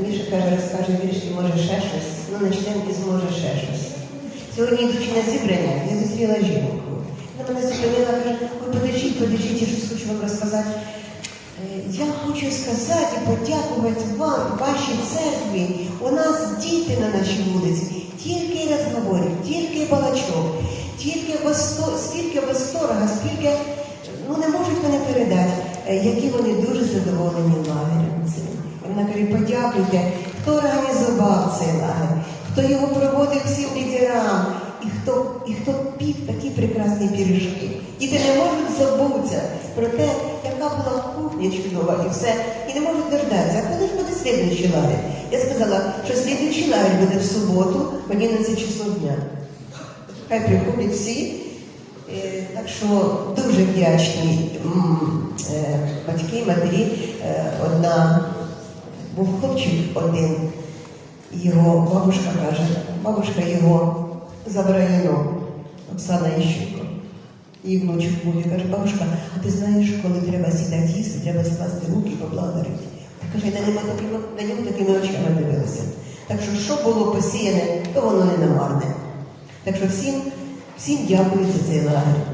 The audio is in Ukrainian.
Міша каже, розкаже вірш і може ще щось. Ну, почнемо із може ще щось. Сьогодні, йдучи на зібрання, я зустріла жінку. Вона мене зупинила, каже, ой, подождіть, подождіть, я щось хочу вам розказати. Е, Я хочу сказати і подякувати вам, вашій церкві. У нас діти на нашій вулиці, тільки розговорів, тільки балачок, тільки восто- стільки восторга, скільки ну не можуть вони передати, е, які вони дуже задоволені лагерем цим. Вона каже, подякуйте, хто організував цей лагер, хто його проводив всім лідерам, і хто, і хто пік такі прекрасні піріжки. Діти не можуть забутися про те, яка була кухня чудова і все, і не можуть дождатися. А коли ж буде слідуючий лагерь? Я сказала, що слідуючий лагерь буде в суботу в 11 часов дня. Хай приходять всі. Так що дуже вдячні е, батьки, матері. Е, Одна був хлопчик один, його бабушка каже, бабушка його забрала Оксана Іщенко. Її внучок був і каже, бабушка, а ти знаєш, коли треба сідати їсти, треба скласти руки і поблагодарити. Каже, на нього такими, очима дивилася. Так що, що було посіяне, то воно не намарне. Так що всім, всім дякую за цей лагерь.